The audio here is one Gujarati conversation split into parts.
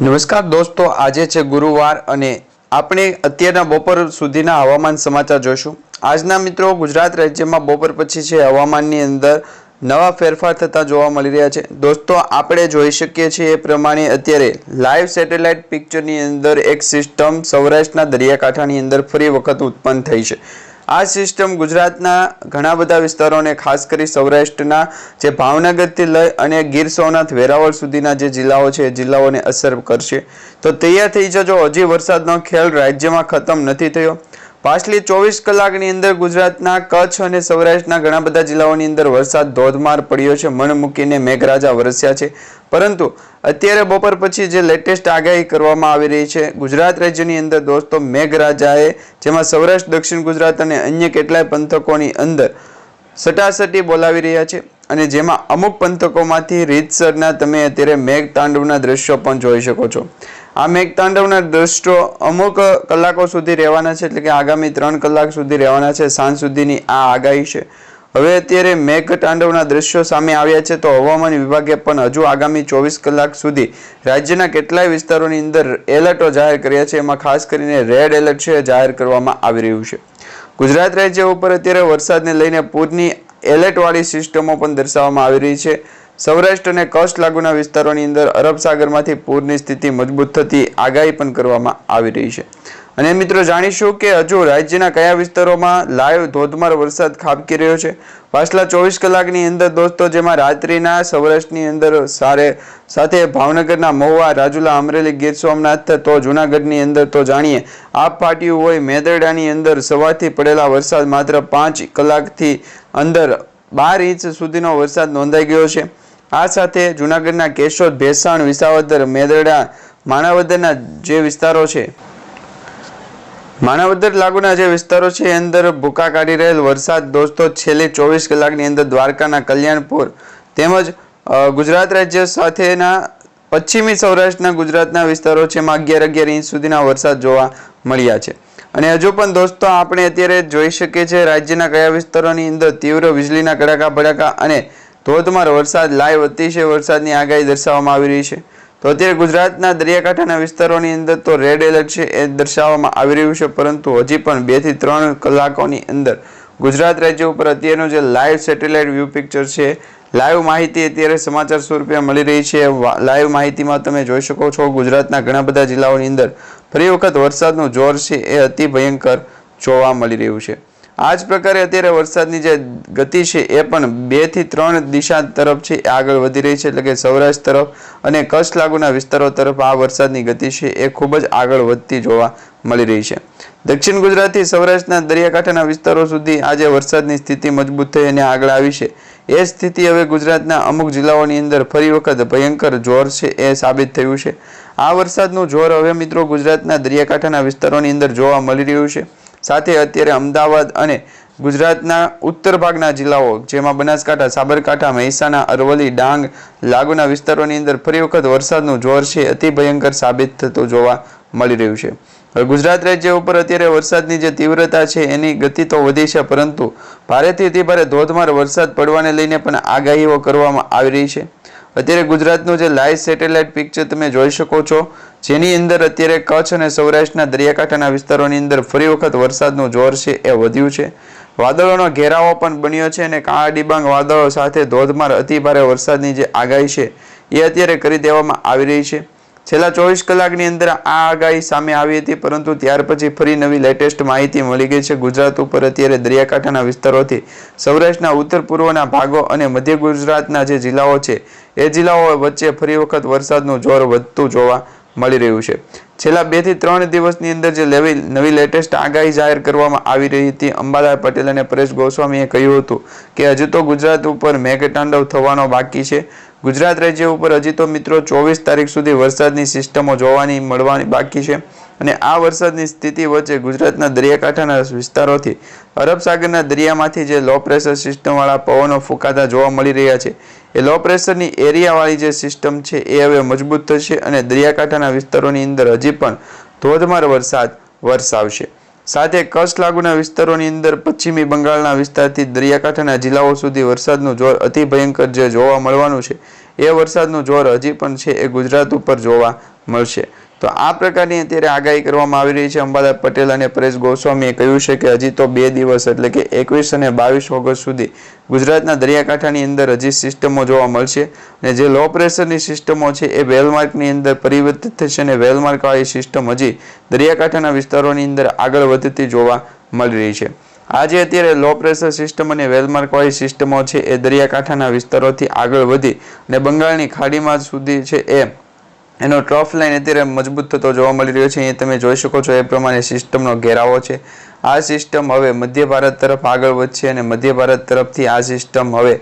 નમસ્કાર દોસ્તો, આજે છે ગુરુવાર અને આપણે અત્યારના બપોર સુધીના હવામાન સમાચાર જોઈશું. આજના મિત્રો, ગુજરાત રાજ્યમાં બપોર પછી છે હવામાનની અંદર નવા ફેરફાર થતા જોવા મળી રહ્યા છે. દોસ્તો, આપણે જોઈ શકીએ છીએ એ પ્રમાણે અત્યારે લાઈવ સેટેલાઇટ પિક્ચરની અંદર એક સિસ્ટમ સૌરાષ્ટ્રના દરિયાકાંઠાની અંદર ફરી વખત ઉત્પન્ન થઈ છે. આ સિસ્ટમ ગુજરાતના ઘણા બધા વિસ્તારોને, ખાસ કરી સૌરાષ્ટ્રના જે ભાવનગરથી લઈ અને ગીર સોમનાથ, વેરાવળ સુધીના જે જિલ્લાઓ છે, એ જિલ્લાઓને અસર કરશે. તો તૈયાર થઈ જજો. હજી વરસાદનો ખેલ રાજ્યમાં ખતમ નથી થયો. પાછલી ચોવીસ કલાકની અંદર ગુજરાતના કચ્છ અને સૌરાષ્ટ્રના ઘણા બધા જિલ્લાઓની અંદર વરસાદ ધોધમાર પડ્યો છે. મણ મૂકીને મેઘરાજા વરસ્યા છે. પરંતુ અત્યારે બપોર પછી જે લેટેસ્ટ આગાહી કરવામાં આવી રહી છે, ગુજરાત રાજ્યની અંદર દોસ્તો મેઘરાજાએ, જેમાં સૌરાષ્ટ્ર, દક્ષિણ ગુજરાત અને અન્ય કેટલાય પંથકોની અંદર સટાસટી બોલાવી રહ્યા છે અને જેમાં અમુક પંથકોમાંથી રીતસરના તમે અત્યારે મેઘ તાંડવના દ્રશ્યો પણ જોઈ શકો છો. આ મેઘ તાંડવના દ્રશ્યો અમુક કલાકો સુધી રહેવાના છે, એટલે કે આગામી ત્રણ કલાક સુધી રહેવાના છે, સાંજ સુધીની આ આગાહી છે. હવે અત્યારે મેઘ તાંડવના દ્રશ્યો સામે આવ્યા છે, તો હવામાન વિભાગે પણ હજુ આગામી ચોવીસ કલાક સુધી રાજ્યના કેટલાય વિસ્તારોની અંદર એલર્ટો જાહેર કર્યા છે, એમાં ખાસ કરીને રેડ એલર્ટ છે, જાહેર કરવામાં આવી રહ્યું છે. ગુજરાત રાજ્ય ઉપર અત્યારે વરસાદને લઈને પૂરની એલર્ટવાળી સિસ્ટમો પણ દર્શાવવામાં આવી રહી છે. સૌરાષ્ટ્ર અને કચ્છ લાગુના વિસ્તારોની અંદર અરબ સાગરમાંથી પૂરની સ્થિતિ મજબૂત થતી આગાહી પણ કરવામાં આવી રહી છે. અને મિત્રો જાણીશું કે હજુ રાજ્યના કયા વિસ્તારોમાં લાઈવ ધોધમાર વરસાદ ખાબકી રહ્યો છે. પાછલા ચોવીસ કલાકની અંદર દોસ્તો, જેમાં રાત્રિના સૌરાષ્ટ્રની અંદર સારે સાથે ભાવનગરના મહુવા, રાજુલા, અમરેલી, ગીર સોમનાથ તો જુનાગઢની અંદર તો જાણીએ, આપ ફાટ્યું હોય મેદરડાની અંદર સવારથી પડેલા વરસાદ માત્ર પાંચ કલાકથી અંદર બાર ઇંચ સુધીનો વરસાદ નોંધાઈ ગયો છે. આ સાથે જુનાગઢના કેશોદ, ભેસાણ, વિસાવદર, મેદરડા, માણાવદરના જે વિસ્તારો છે. માણાવદર લાગુના જે વિસ્તારો છે, એ અંદર ભૂકા કાઢી રહેલ વરસાદ દોસ્તો છેલ્લી ચોવીસ કલાકની અંદર દ્વારકાના કલ્યાણપુર તેમજ ગુજરાત રાજ્ય સાથેના પશ્ચિમી સૌરાષ્ટ્રના ગુજરાતના વિસ્તારો છે, એમાં અગિયાર અગિયાર ઇંચ સુધીના વરસાદ જોવા મળ્યા છે. અને હજુ પણ દોસ્તો આપણે અત્યારે જોઈ શકીએ છીએ રાજ્યના કયા વિસ્તારોની અંદર તીવ્ર વીજળીના કડાકા ભડાકા અને ધોધમાર વરસાદ લાઈવ અતિશય વરસાદની આગાહી દર્શાવવામાં આવી રહી છે. તો અત્યારે ગુજરાતના દરિયાકાંઠાના વિસ્તારોની અંદર તો રેડ એલર્ટ છે એ દર્શાવવામાં આવી રહ્યું છે, પરંતુ હજી પણ બેથી ત્રણ કલાકોની અંદર ગુજરાત રાજ્ય ઉપર અત્યારનું જે લાઈવ સેટેલાઇટ વ્યૂ પિક્ચર છે લાઈવ માહિતી અત્યારે સમાચાર સ્વરૂપે મળી રહી છે. લાઈવ માહિતીમાં તમે જોઈ શકો છો ગુજરાતના ઘણા બધા જિલ્લાઓની અંદર ફરી વખત વરસાદનું જોર છે એ અતિ ભયંકર જોવા મળી રહ્યું છે. આ જ પ્રકારે અત્યારે વરસાદની જે ગતિ છે એ પણ બેથી ત્રણ દિશા તરફ છે આગળ વધી રહી છે, એટલે કે સૌરાષ્ટ્ર તરફ અને કચ્છ લાગુના વિસ્તારો તરફ આ વરસાદની ગતિ છે એ ખૂબ જ આગળ વધતી જોવા મળી રહી છે. દક્ષિણ ગુજરાતથી સૌરાષ્ટ્રના દરિયાકાંઠાના વિસ્તારો સુધી આજે વરસાદની સ્થિતિ મજબૂત થઈ અને આગળ આવી છે. એ સ્થિતિ હવે ગુજરાતના અમુક જિલ્લાઓની અંદર ફરી વખત ભયંકર જોર છે એ સાબિત થયું છે. આ વરસાદનું જોર હવે મિત્રો ગુજરાતના દરિયાકાંઠાના વિસ્તારોની અંદર જોવા મળી રહ્યું છે. સાથે અત્યારે અમદાવાદ અને ગુજરાતના ઉત્તર ભાગના જિલ્લાઓ, જેમાં બનાસકાંઠા, સાબરકાંઠા, મહેસાણા, અરવલ્લી, ડાંગ લાગુના વિસ્તારોની અંદર ફરી વખત વરસાદનું જોર છે, અતિ ભયંકર સાબિત થતું જોવા મળી રહ્યું છે. ગુજરાત રાજ્ય ઉપર અત્યારે વરસાદની જે તીવ્રતા છે, એની ગતિ તો વધી છે, પરંતુ ભારેથી અતિ ધોધમાર વરસાદ પડવાને લઈને પણ આગાહીઓ કરવામાં આવી રહી છે. અત્યારે ગુજરાતનું જે લાઈવ સેટેલાઇટ પિક્ચર તમે જોઈ શકો છો, જેની અંદર અત્યારે કચ્છ અને સૌરાષ્ટ્રના દરિયાકાંઠાના વિસ્તારોની અંદર ફરી વખત વરસાદનું જોર છે એ વધ્યું છે. વાદળોનો ઘેરાવો પણ બન્યો છે અને કાળા ડિબાંગ વાદળો સાથે ધોધમાર અતિભારે વરસાદની જે આગાહી છે એ અત્યારે કરી દેવામાં આવી રહી છે. છેલ્લા ચોવીસ કલાકની અંદર આ આગાહી સામે આવી હતી, પરંતુ ત્યાર પછી ફરી નવી લેટેસ્ટ માહિતી મળી ગઈ છે. ગુજરાત ઉપર અત્યારે દરિયાકાંઠાના વિસ્તારોથી સૌરાષ્ટ્રના ઉત્તર પૂર્વના ભાગો અને મધ્ય ગુજરાતના જે જિલ્લાઓ છે, એ જિલ્લાઓ વચ્ચે ફરી વખત વરસાદનું જોર વધતું જોવા મળી રહ્યું છે. છેલ્લા બેથી ત્રણ દિવસની અંદર જે લેવી, નવી લેટેસ્ટ આગાહી જાહેર કરવામાં આવી રહી હતી, અંબાલાલ પટેલ અને પરેશ ગોસ્વામીએ કહ્યું હતું કે, હજુ તો ગુજરાત ઉપર મેઘતાંડવ થવાનો બાકી છે. ગુજરાત રાજ્ય ઉપર હજી તો મિત્રો ચોવીસ તારીખ સુધી વરસાદની સિસ્ટમો જોવાની મળવાની બાકી છે અને આ વરસાદની સ્થિતિ વચ્ચે ગુજરાતના દરિયાકાંઠાના વિસ્તારોથી અરબ સાગરના દરિયામાંથી જે લો પ્રેશર સિસ્ટમવાળા પવનો ફૂંકાતા જોવા મળી રહ્યા છે, એ લો પ્રેશરની એરિયાવાળી જે સિસ્ટમ છે એ હવે મજબૂત થશે અને દરિયાકાંઠાના વિસ્તારોની અંદર હજી પણ ધોધમાર વરસાદ વરસાવશે. સાથે કચ્છ લાગુના વિસ્તારોની અંદર પશ્ચિમી બંગાળના વિસ્તારથી દરિયાકાંઠાના જિલ્લાઓ સુધી વરસાદનું જોર અતિ ભયંકર જે જોવા મળવાનું છે, એ વરસાદનું જોર હજી પણ છે એ ગુજરાત ઉપર જોવા મળશે. તો આ પ્રકારની અત્યારે આગાહી કરવામાં આવી રહી છે. અંબાદા પટેલ અને પરેશ ગોસ્વામીએ કહ્યું છે કે હજી તો બે દિવસ એટલે કે એકવીસ અને બાવીસ ઓગસ્ટ સુધી ગુજરાતના દરિયાકાંઠાની અંદર હજી સિસ્ટમો જોવા મળશે અને જે લો પ્રેશરની સિસ્ટમો છે એ વેલમાર્કની અંદર પરિવર્તિત થશે અને વેલમાર્કવાળી સિસ્ટમ હજી દરિયાકાંઠાના વિસ્તારોની અંદર આગળ વધતી જોવા મળી રહી છે. આજે અત્યારે લો પ્રેશર સિસ્ટમ અને વેલમાર્કવાળી સિસ્ટમો છે એ દરિયાકાંઠાના વિસ્તારોથી આગળ વધી અને બંગાળની ખાડીમાં સુધી છે એ એનો ટ્રફ લાઇન અત્યારે મજબૂત થતો જોવા મળી રહ્યો છે. અહીંયા તમે જોઈ શકો છો એ પ્રમાણે સિસ્ટમનો ઘેરાવો છે. આ સિસ્ટમ હવે મધ્ય ભારત તરફ આગળ વધશે અને મધ્ય ભારત તરફથી આ સિસ્ટમ હવે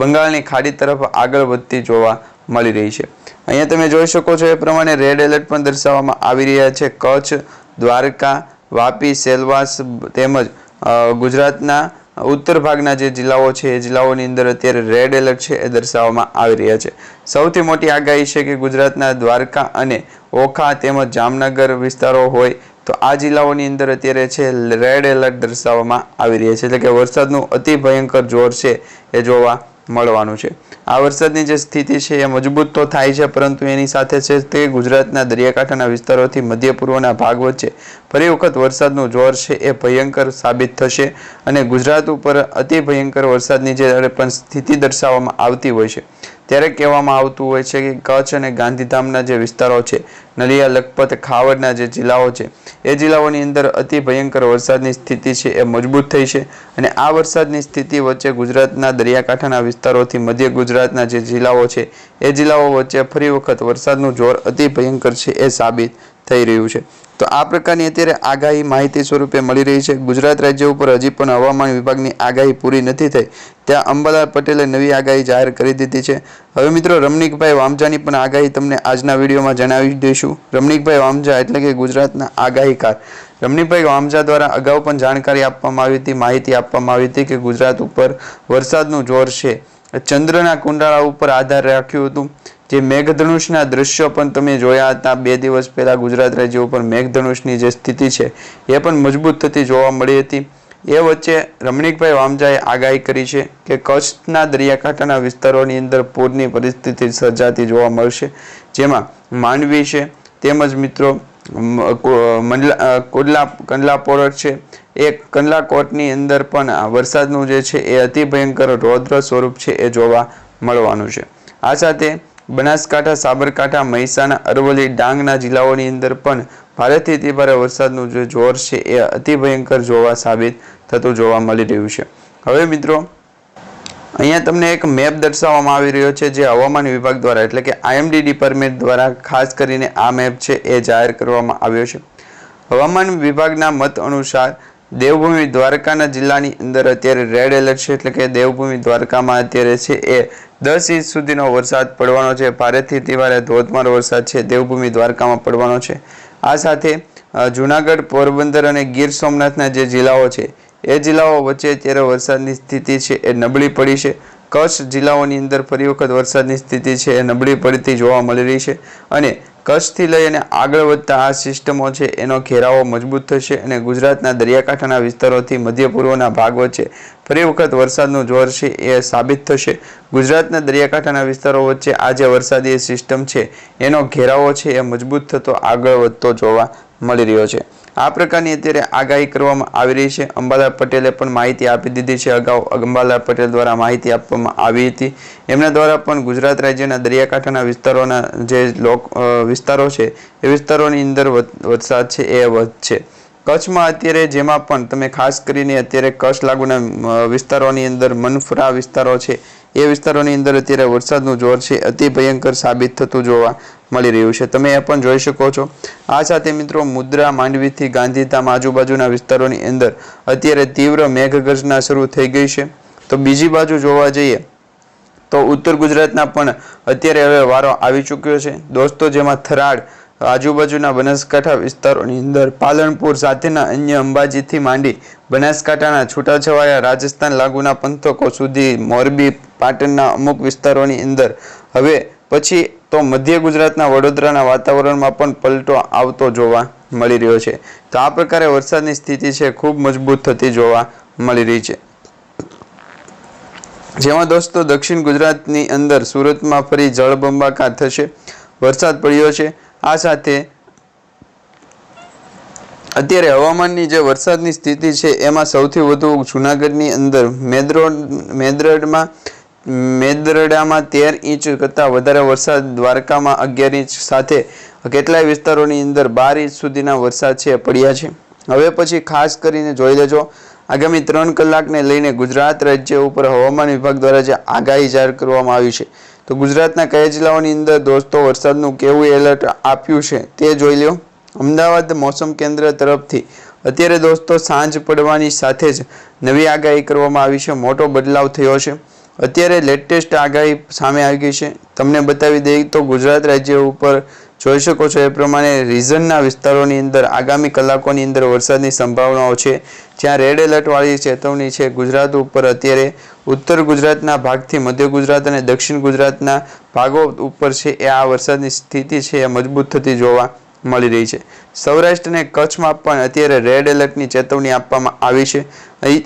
બંગાળની ખાડી તરફ આગળ વધતી જોવા મળી રહી છે. અહીંયા તમે જોઈ શકો છો એ પ્રમાણે રેડ એલર્ટ પણ દર્શાવવામાં આવી રહ્યા છે. કચ્છ, દ્વારકા, વાપી, સેલવાસ તેમજ ગુજરાતના ઉત્તર ભાગના જે જિલ્લાઓ છે, એ જિલ્લાઓની અંદર અત્યારે રેડ એલર્ટ છે એ દર્શાવવામાં આવી રહ્યા છે. સૌથી મોટી આગાહી છે કે ગુજરાતના દ્વારકા અને ઓખા તેમજ જામનગર વિસ્તારો હોય તો આ જિલ્લાઓની અંદર અત્યારે છે રેડ એલર્ટ દર્શાવવામાં આવી રહ્યા છે. એટલે કે વરસાદનું અતિ ભયંકર જોર છે એ જોવા મળવાનું છે. આ વરસાદની જે સ્થિતિ છે એ મજબૂત તો થાય છે, પરંતુ એની સાથે છે તે ગુજરાતના દરિયાકાંઠાના વિસ્તારોથી મધ્ય પૂર્વના ભાગ વચ્ચે ફરી વખત વરસાદનું જોર છે એ ભયંકર સાબિત થશે અને ગુજરાત ઉપર અતિ ભયંકર વરસાદની જે પણ સ્થિતિ દર્શાવવામાં આવતી હોય છે, ત્યારે કહેવામાં આવતું હોય છે કે કચ્છ અને ગાંધીધામના જે વિસ્તારો છે નલિયા લખપત ખાવડના જે જિલ્લાઓ છે, એ જિલ્લાઓની અંદર અતિ ભયંકર વરસાદની સ્થિતિ છે એ મજબૂત થઈ છે અને આ વરસાદની સ્થિતિ વચ્ચે ગુજરાતના દરિયાકાંઠાના વિસ્તારોથી મધ્ય ગુજરાતના જે જિલ્લાઓ છે, એ જિલ્લાઓ વચ્ચે ફરી વખત વરસાદનું જોર અતિ ભયંકર છે એ સાબિત થઈ રહ્યું છે. તો આ પ્રકારની અત્યારે આગાહી માહિતી સ્વરૂપે મળી રહી છે. ગુજરાત રાજ્ય ઉપર હજી પણ હવામાન વિભાગની આગાહી પૂરી નથી થઈ. ત્યાં અંબાલાલ પટેલે નવી આગાહી જાહેર કરી દીધી છે. હવે મિત્રો, રમણીકભાઈ વામજાની પણ આગાહી તમને આજના વિડીયોમાં જણાવી દઈશું. રમણીકભાઈ વામજા એટલે કે ગુજરાતના આગાહીકાર. રમણીકભાઈ વામજા દ્વારા અગાઉ પણ જાણકારી આપવામાં આવી હતી, માહિતી આપવામાં આવી હતી કે ગુજરાત ઉપર વરસાદનું જોર છે. ચંદ્રના કુંડાળા ઉપર આધાર રાખ્યું હતું. જે મેઘધનુષના દ્રશ્યો પણ તમે જોયા હતા. બે દિવસ પહેલાં ગુજરાત રાજ્ય ઉપર મેઘધનુષની જે સ્થિતિ છે, એ પણ મજબૂત થતી જોવા મળી હતી. એ વચ્ચે રમણીકભાઈ વામજાએ આગાહી કરી છે કે કચ્છના દરિયાકાંઠાના વિસ્તારોની અંદર પૂરની પરિસ્થિતિ સર્જાતી જોવા મળશે, જેમાં માંડવી છે, તેમજ મિત્રો મંડલા કોડલા કંડલા પોરટ છે. એ કંડલા કોટની અંદર પણ વરસાદનું જે છે એ અતિ ભયંકર રૌદ્ર સ્વરૂપ છે એ જોવા મળવાનું છે. આ સાથે બનાસકાંઠા, સાબરકાંઠા, મહેસાણા, અરવલ્લી, ડાંગના જિલ્લાઓની અંદર પણ ભારેથી અતિ ભારે વરસાદનું જે જોર છે એ અતિ ભયંકર જોવા સાબિત થતું જોવા મળી રહ્યું છે. હવે મિત્રો, અહીંયા તમને એક મેપ દર્શાવવામાં આવી રહ્યો છે જે હવામાન વિભાગ દ્વારા એટલે કે આઈએમડી ડિપાર્ટમેન્ટ દ્વારા ખાસ કરીને આ મેપ છે એ જાહેર કરવામાં આવ્યો છે. હવામાન વિભાગના મત અનુસાર દેવભૂમિ દ્વારકાના જિલ્લાની અંદર અત્યારે રેડ એલર્ટ છે એટલે કે દેવભૂમિ દ્વારકામાં અત્યારે છે એ દસ ઇંચ સુધીનો વરસાદ પડવાનો છે. ભારેથી તિવારે ધોધમાર વરસાદ છે. દેવભૂમિ દ્વારકામાં પડવાનો છે. આ સાથે જૂનાગઢ, પોરબંદર અને ગીર સોમનાથના જે જિલ્લાઓ છે, એ જિલ્લાઓ વચ્ચે અત્યારે વરસાદની સ્થિતિ છે એ નબળી પડી છે. કચ્છ જિલ્લાઓની અંદર ફરી વખત વરસાદની સ્થિતિ છે એ નબળી પડતી જોવા મળી રહી છે. અને કચ્છથી લઈ અને આગળ વધતા આ સિસ્ટમો છે, એનો ઘેરાવો મજબૂત થશે અને ગુજરાતના દરિયાકાંઠાના વિસ્તારોથી મધ્ય પૂર્વના ભાગ વચ્ચે ફરી વખત વરસાદનું જોર છે એ સાબિત થશે. ગુજરાતના દરિયાકાંઠાના વિસ્તારો વચ્ચે આ જે વરસાદી સિસ્ટમ છે, એનો ઘેરાવો છે એ મજબૂત થતો આગળ વધતો જોવા મળી રહ્યો છે. આ પ્રકારની અત્યારે આગાહી કરવામાં આવી રહી છે. અંબાલાલ પટેલે પણ માહિતી આપી દીધી છે. અગાઉ અંબાલાલ પટેલ દ્વારા માહિતી આપવામાં આવી હતી. એમના દ્વારા પણ ગુજરાત રાજ્યના દરિયાકાંઠાના વિસ્તારોના જે લોક વિસ્તારો છે, એ વિસ્તારોની અંદર વરસાદ છે, એ વધશે કચ્છમાં અત્યારે જેમાં પણ તમે ખાસ કરીને અત્યારે કચ્છ લાગુના વિસ્તારોની અંદર મનફરા વિસ્તારો છે એ વિસ્તારોની અંદર અત્યારે વરસાદનું જોર છે, અતિ ભયંકર સાબિત થતું જોવા મળી રહ્યું છે. તમે એ પણ જોઈ શકો છો. આ સાથે મિત્રો મુદ્રા, માંડવીથી ગાંધીધામ આજુબાજુના વિસ્તારોની અંદર અત્યારે તીવ્ર મેઘગર્જના શરૂ થઈ ગઈ છે. તો બીજી બાજુ જોવા જઈએ, તો ઉત્તર ગુજરાતના પણ અત્યારે હવે વારો આવી ચૂક્યો છે. દોસ્તો, જેમાં થરાદ આજુબાજુના બનાસકાંઠા વિસ્તારોની અંદર પાલનપુર સાથેના અન્ય અંબાજીથી માંડી બનાસકાંઠાના છૂટાછવાયા રાજસ્થાન લાગુના પંથકો સુધી મોરબી, પાટણના અમુક વિસ્તારોની અંદર. હવે પછી તો મધ્ય ગુજરાતના વડોદરાના વાતાવરણમાં પણ પલટો આવતો જોવા મળી રહ્યો છે. તો આ પ્રકારે વરસાદની સ્થિતિ છે, ખૂબ મજબૂત થતી જોવા મળી રહી છે. જેમાં દોસ્તો, દક્ષિણ ગુજરાતની અંદર સુરતમાં ફરી જળબંબાકાર થશે. વરસાદ પડ્યો છે. આ સાથે અત્યારે હવામાનની જે વરસાદની સ્થિતિ છે, એમાં સૌથી વધુ જુનાગઢની અંદર મેદરોડ, મેદરડમાં, મેદરડામાં તેર ઇંચ કરતાં વધારે વરસાદ, દ્વારકામાં અગિયાર ઇંચ સાથે કેટલાય વિસ્તારોની અંદર બાર ઇંચ સુધીના વરસાદ છે, પડ્યા છે. હવે પછી ખાસ કરીને જોઈ લેજો, આગામી ત્રણ કલાકને લઈને ગુજરાત રાજ્ય ઉપર હવામાન વિભાગ દ્વારા જે આગાહી જાહેર કરવામાં આવી છે તો ગુજરાતના કયા જિલ્લાઓની અંદર દોસ્તો વરસાદનું કેવું એલર્ટ આપ્યું છે તે જોઈ લો અમદાવાદ મોસમ કેન્દ્ર તરફથી અત્યારે દોસ્તો સાંજ પડવાની સાથે જ નવી આગાહી કરવામાં આવી છે. મોટો બદલાવ થયો છે. અત્યારે લેટેસ્ટ આગાહી સામે આવી ગઈ છે. તમને બતાવી દઈએ તો ગુજરાત રાજ્ય ઉપર જોઈ શકો છો એ પ્રમાણે રીઝનના વિસ્તારોની અંદર, આગામી કલાકોની અંદર વરસાદની સંભાવનાઓ છે. જ્યાં રેડ એલર્ટવાળી ચેતવણી છે ગુજરાત ઉપર અત્યારે. ઉત્તર ગુજરાતના ભાગથી મધ્ય ગુજરાત અને દક્ષિણ ગુજરાતના ભાગો ઉપર છે એ આ વરસાદની સ્થિતિ છે એ મજબૂત થતી જોવા મળી રહી છે. સૌરાષ્ટ્ર અને કચ્છમાં પણ અત્યારે રેડ એલર્ટની ચેતવણી આપવામાં આવી છે.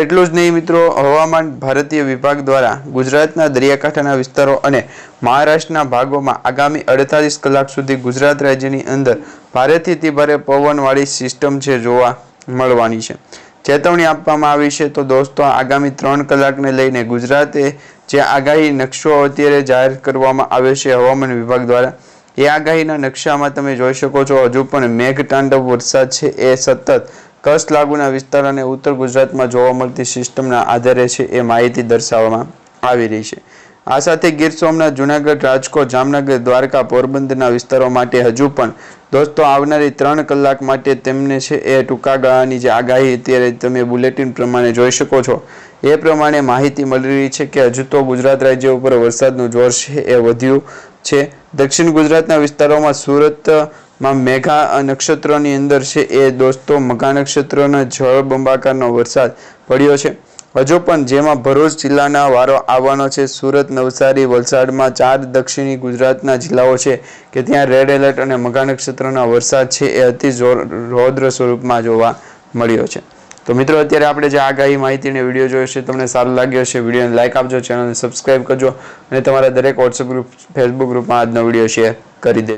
એટલું જ નહીં મિત્રો, હવામાન ભારતીય વિભાગ દ્વારા ગુજરાતના દરિયાકાંઠાના વિસ્તારો અને મહારાષ્ટ્રના ભાગોમાં આગામી અડતાલીસ કલાક સુધી ગુજરાત રાજ્યની અંદર ભારેથી અતિ ભારે પવનવાળી સિસ્ટમ છે જોવા મળવાની છે. ચેતવણી આપવામાં આવી છે તો દોસ્તો, આગામી ત્રણ કલાકને લઈને ગુજરાતે જે આગાહી નકશો અત્યારે જાહેર કરવામાં આવ્યો છે હવામાન વિભાગ દ્વારા એ આગાહીના નકશામાં તમે જોઈ શકો છો, હજુ પણ મેઘતાંડવ વરસાદ છે, એ સતત કચ્છ લાગુના વિસ્તાર અને ઉત્તર ગુજરાતમાં જોવા મળતી સિસ્ટમના આધારે છે, એ માહિતી દર્શાવવામાં આવી રહી છે. આ સાથે ગીર સોમનાથ, જુનાગઢ, રાજકોટ, જામનગર, દ્વારકા, પોરબંદરના વિસ્તારો માટે હજુ પણ દોસ્તો આવનારી ત્રણ કલાક માટે તેમને છે, એ ટૂંકા ગાળાની જે આગાહી અત્યારે તમે બુલેટિન પ્રમાણે જોઈ શકો છો. એ પ્રમાણે માહિતી મળી રહી છે કે હજુ તો ગુજરાત રાજ્ય ઉપર વરસાદનું જોર છે, એ વધ્યું છે. દક્ષિણ ગુજરાતના વિસ્તારોમાં સુરતમાં મેઘા નક્ષત્રોની અંદર છે એ દોસ્તો મઘા જળ બંબાકારનો વરસાદ પડ્યો છે. હજુ પણ જેમાં ભરૂચ જિલ્લાના વારો આવવાનો છે. સુરત, નવસારી વલસાડમાં ચાર દક્ષિણી ગુજરાતના જિલ્લાઓ છે કે ત્યાં રેડ એલર્ટ અને મઘા નક્ષત્રના વરસાદ છે એ અતિ જોર, રૌદ્ર સ્વરૂપમાં જોવા મળ્યો છે. તો મિત્રો, અત્યારે આપણે જે આગાહી માહિતીને વીડિયો જોયો છે, તમને સારું લાગ્યો હશે, વિડીયોને લાઇક આપજો ચેનલને સબસ્ક્રાઇબ કરજો, અને તમારા દરેક વોટ્સઅપ ગ્રુપ ફેસબુક ગ્રુપમાં આજનો વીડિયો શેર કરી દેજો.